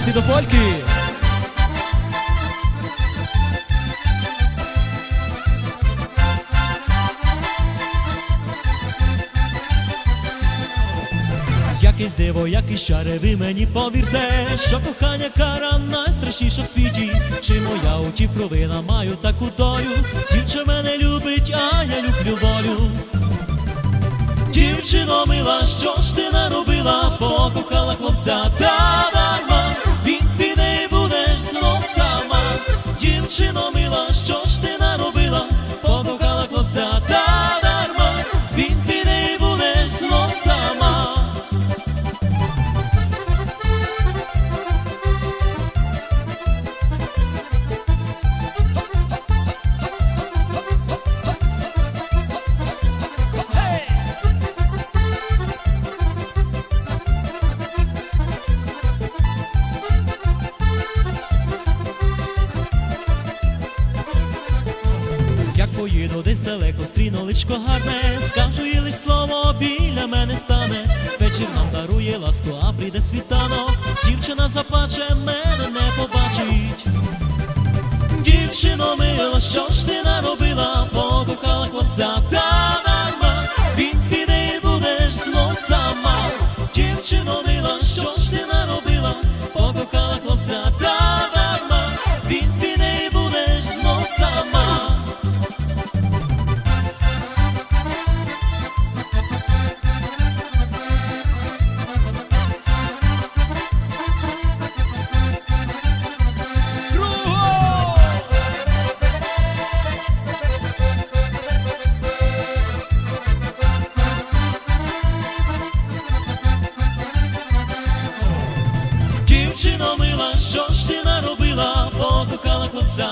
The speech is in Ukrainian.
всі до фольки. Якесь диво, якесь чари, ви мені повірте, що кохання кара найстрашніша в світі. Чи моя у ті провина маю таку долю? Дівча мене любить, а я люблю волю. Дівчино мила, що ж ти наробила? Покохала хлопця та поїду десь далеко, стріну личко гарне, скажу їй лиш слово, біля мене стане. Вечір нам дарує ласку, а прийде світанок. Дівчина заплаче, мене не побачить. Дівчино мила, що ж ти наробила? Покохала хлопця що ж ти наробила? потукала хлопця